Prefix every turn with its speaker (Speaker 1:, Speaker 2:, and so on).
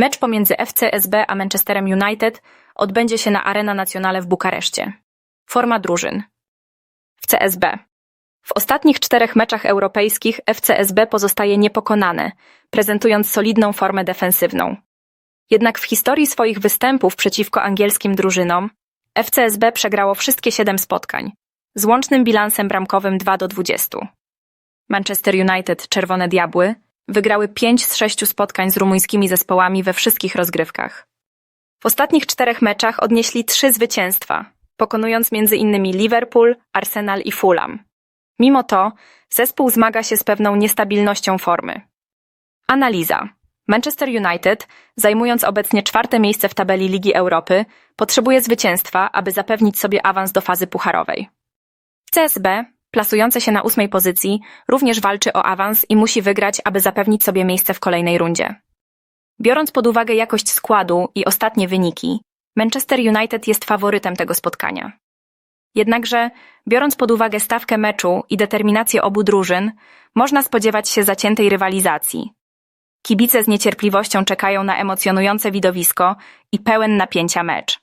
Speaker 1: Mecz pomiędzy FCSB a Manchesterem United odbędzie się na Arena Nacionale w Bukareszcie. Forma drużyn. W CSB. W ostatnich czterech meczach europejskich FCSB pozostaje niepokonane, prezentując solidną formę defensywną. Jednak w historii swoich występów przeciwko angielskim drużynom FCSB przegrało wszystkie siedem spotkań, z łącznym bilansem bramkowym 2 do 20. Manchester United, Czerwone Diabły, wygrały 5 z 6 spotkań z rumuńskimi zespołami we wszystkich rozgrywkach. W ostatnich czterech meczach odnieśli trzy zwycięstwa, pokonując m.in. Liverpool, Arsenal i Fulham. Mimo to zespół zmaga się z pewną niestabilnością formy. Analiza. Manchester United, zajmując obecnie czwarte miejsce w tabeli Ligi Europy, potrzebuje zwycięstwa, aby zapewnić sobie awans do fazy pucharowej. CSB, plasujące się na ósmej pozycji, również walczy o awans i musi wygrać, aby zapewnić sobie miejsce w kolejnej rundzie. Biorąc pod uwagę jakość składu i ostatnie wyniki, Manchester United jest faworytem tego spotkania. Jednakże, biorąc pod uwagę stawkę meczu i determinację obu drużyn, można spodziewać się zaciętej rywalizacji. Kibice z niecierpliwością czekają na emocjonujące widowisko i pełen napięcia mecz.